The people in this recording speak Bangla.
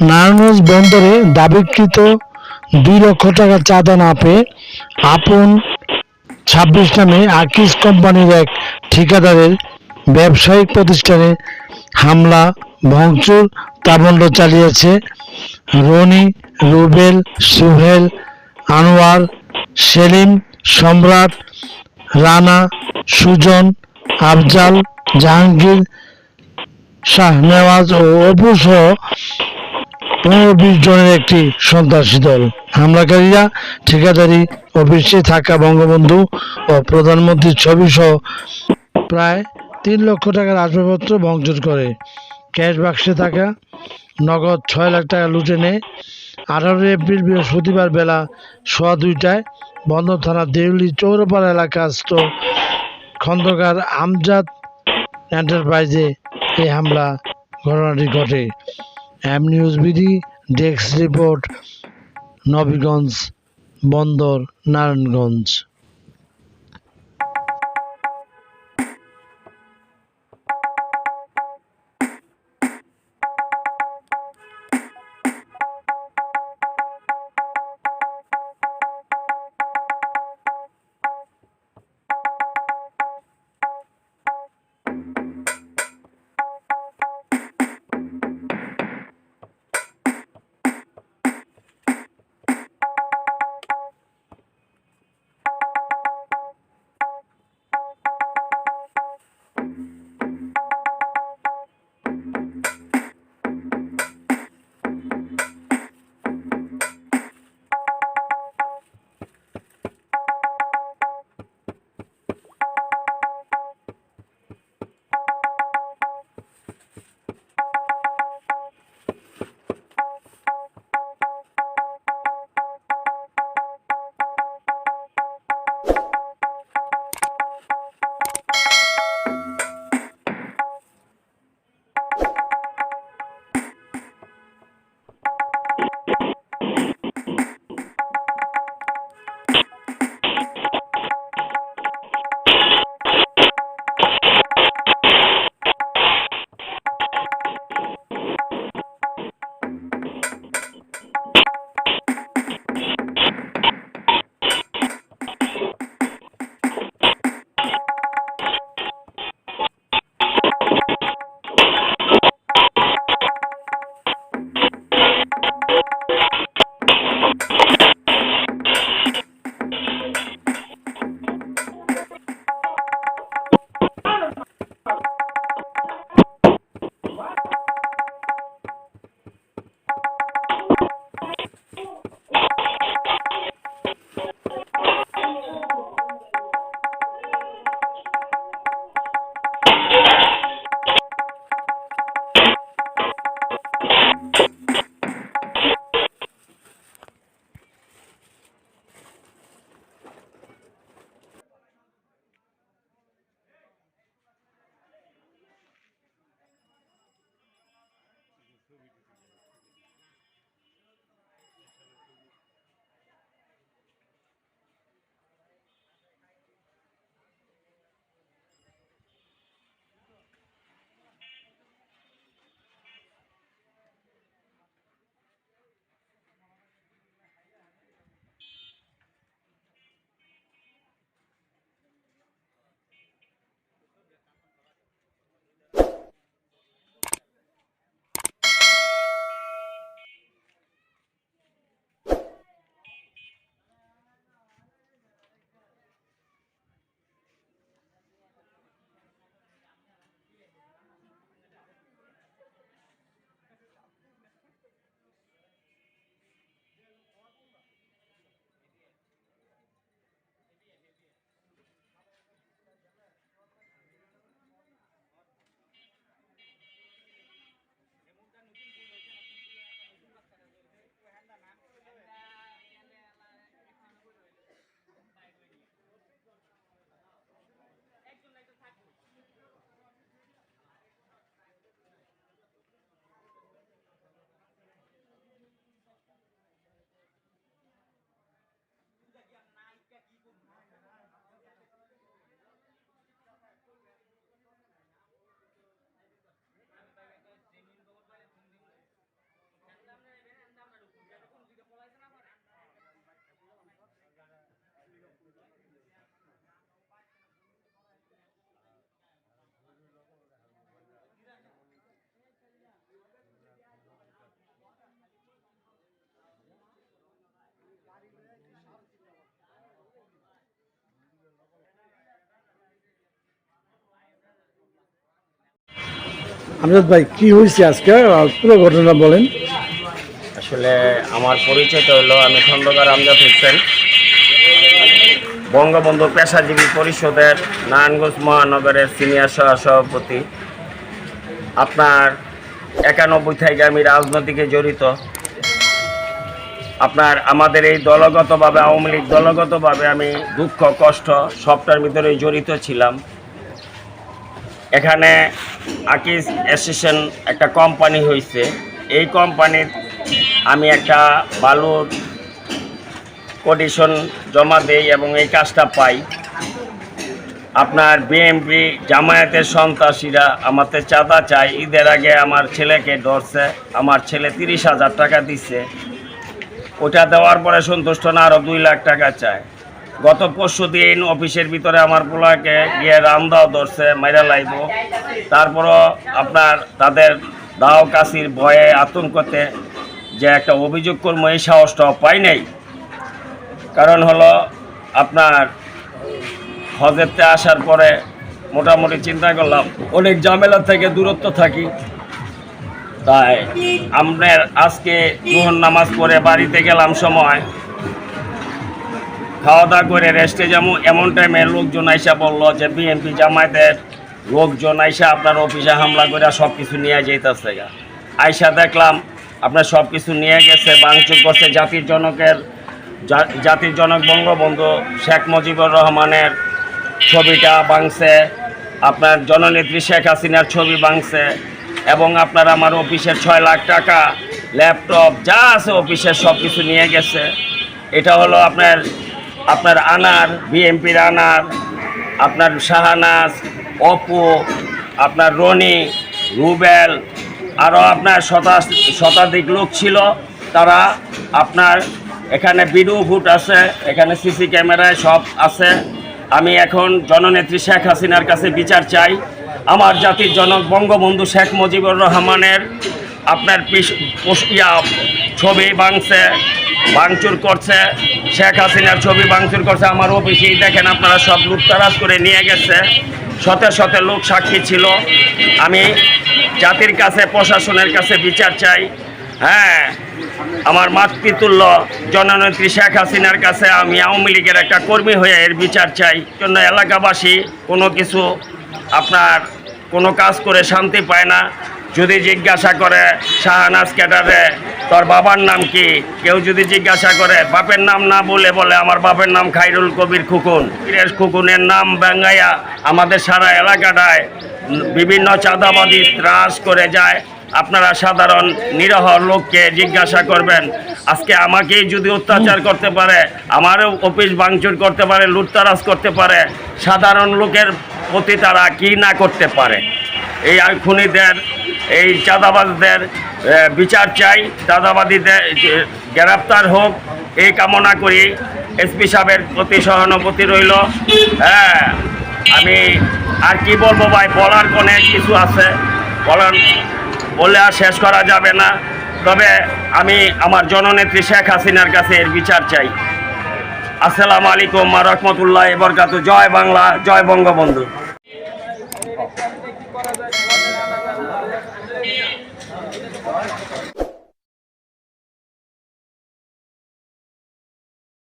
নারায়ণগঞ্জ বন্দরে দাবিকৃত দুই লক্ষ টাকা চাঁদা না পেয়ে আপন ছাব্বিশ নামে আকিস কোম্পানির এক ঠিকাদারের ব্যবসায়িক প্রতিষ্ঠানে হামলা, ভাঙচুর তাবন্ড চালিয়েছে রনি, রুবেল, সুহেল, আনোয়ার, সেলিম, সম্রাট, রানা, সুজন, আফজাল, জাহাঙ্গীর শাহনেওয়াজ ও অপু সহ পনেরো বিশ জনের একটি সন্ত্রাসী দল। হামলাকারীরা ঠিকাদারি অফিসে থাকা বঙ্গবন্ধু ও প্রধানমন্ত্রীর ছবি সহ প্রায় তিন লক্ষ টাকার আসবাবপত্র ভাঙচুর করে। ক্যাশ বাক্সে থাকা নগদ ছয় লাখ টাকা লুটে নেয় আঠারোই এপ্রিল বৃহস্পতিবার বেলা সোয়া দুইটায় বন্দর থানা দেউলি চৌরপাড়া এলাকাস্থ খন্দকার আমজাদ এন্টারপ্রাইজে এই হামলা, ঘটনাটি ঘটে। M news BD desk report Nabiganj Bandar Narayanganj Amjad ভাই, কি হয়েছে আজকে? পুরো ঘটনা বলেন। আসলে আমার পরিচয়টা হলো, আমি খন্দকার আমজাদ হোসেন। বঙ্গবন্ধু পেশাজীবী পরিষদের নারায়ণগঞ্জ মহানগরের সিনিয়র সহ সভাপতি আপনার একানব্বই থেকে আমি রাজনীতিকে জড়িত। আপনার আমাদের এই দলগতভাবে, আওয়ামী লীগ দলগতভাবে আমি দুঃখ, কষ্ট সবটার ভিতরে জড়িত ছিলাম। এখানে আকিস অ্যাসোসিয়েশন একটা কোম্পানি হয়েছে এই কোম্পানির আমি একটা বালুর কন্ডিশন জমা দেই এবং এই কাজটা পাই। আপনার বিএমপি জামায়াতের সন্ত্রাসীরা আমাদের চাঁদা চায়। ঈদের আগে আমার ছেলেকে ধরছে। আমার ছেলে তিরিশ হাজার টাকা দিচ্ছে ওটা দেওয়ার পরে সন্তুষ্ট না আরও দুই লাখ টাকা চায়। গত পরশু দিন অফিসের ভিতরে আমার পোলাকে গিয়ে রামদাও ধরছে, মাইরা লাইব। তারপরও আপনার তাদের দাও কাশির ভয়ে আতঙ্কতে যে একটা অভিযোগ করব এই সাহসটাও পাই নাই। কারণ হলো আপনার হজেরতে আসার পরে মোটামুটি চিন্তা করলাম, অনেক ঝামেলা থেকে দূরত্ব থাকি। তাই আপনার আজকে জোহর নামাজ পড়ে বাড়িতে গেলাম সময়। খাওয়া দাওয়া করে রেস্টে যাব। এমন টাইমে লোকজন আইসা বলল যে বিএনপি জামায়াতের লোকজন আইসা আপনার অফিসে হামলা করে সব কিছু নিয়ে যেতেছে গা। আইসা দেখলাম আপনার সব কিছু নিয়ে গেছে বাংচুর করছে জাতির জনকের জাতির জনক বঙ্গবন্ধু শেখ মুজিবুর রহমানের ছবিটা বাংছে আপনার জননেত্রী শেখ হাসিনার ছবি বাংছে এবং আপনার আমার অফিসের ছয় লাখ টাকা ল্যাপটপ যা আছে অফিসের সব কিছু নিয়ে গেছে। এটা হলো আপনার আপনার আনার, বিএমপির আনার, আপনার শাহানাজ, অপু, আপনার রনি, রুবেল আরও আপনার শতাশ শতাধিক লোক ছিল। তারা আপনার এখানে ভিডিও ফুট আছে, এখানে সিসি ক্যামেরায় সব আছে। আমি এখন জননেত্রী শেখ হাসিনার কাছে বিচার চাই। আমার জাতির জনক বঙ্গবন্ধু শেখ মুজিবুর রহমানের আপনার পিস- ছবি ভাঙছে, ভাঙচুর করছে, শেখ হাসিনার ছবি ভাঙচুর করছে, আমার অফিসেই দেখেন আপনারা সব লুটতারাজ করে নিয়ে গেছে। শতে শতে লোক সাক্ষী ছিল। আমি জাতির কাছে, প্রশাসনের কাছে বিচার চাই। হ্যাঁ আমার মাতৃতুল্য জননেত্রী শেখ হাসিনার কাছে আমি আওয়ামী লীগের একটা কর্মী হয়ে এর বিচার চাই। জন্য এলাকাবাসী কোনো কিছু আপনার কোনো কাজ করে শান্তি পায় না। যদি জিজ্ঞাসা করে, শাহানাজ ক্যাডারে, তোর বাবার নাম কি? কেউ যদি জিজ্ঞাসা করে, বাপের নাম না বলে বলে আমার বাপের নাম খাইরুল কবির খুকুন। বীরেশ খুকুনের নাম ব্যাঙ্গাইয়া আমাদের সারা এলাকাটায় বিভিন্ন চাঁদাবাদী ত্রাস করে যায়। আপনারা সাধারণ নিরহ লোককে জিজ্ঞাসা করবেন, আজকে আমাকেই যদি অত্যাচার করতে পারে, আমারও অফিস ভাঙচুর করতে পারে, লুটতারাজ করতে পারে, সাধারণ লোকের প্রতি তারা কি না করতে পারে? এই খুনিদের এই চাঁদাবাজদের বিচার চাই চাঁদাবাদীদের গ্রেপ্তার হোক, এই কামনা করি। এসপি সাহেবের প্রতি সহানুভূতি রইল। হ্যাঁ আমি আর কি বলব ভাই, বলার অনেক কিছু আছে। বলার বলে আর শেষ করা যাবে না। তবে আমি আমার জননেত্রী শেখ হাসিনার কাছে এর বিচার চাই। আসসালামু আলাইকুম রহমতুল্লাহ বরকাত জয় বাংলা, জয় বঙ্গবন্ধু।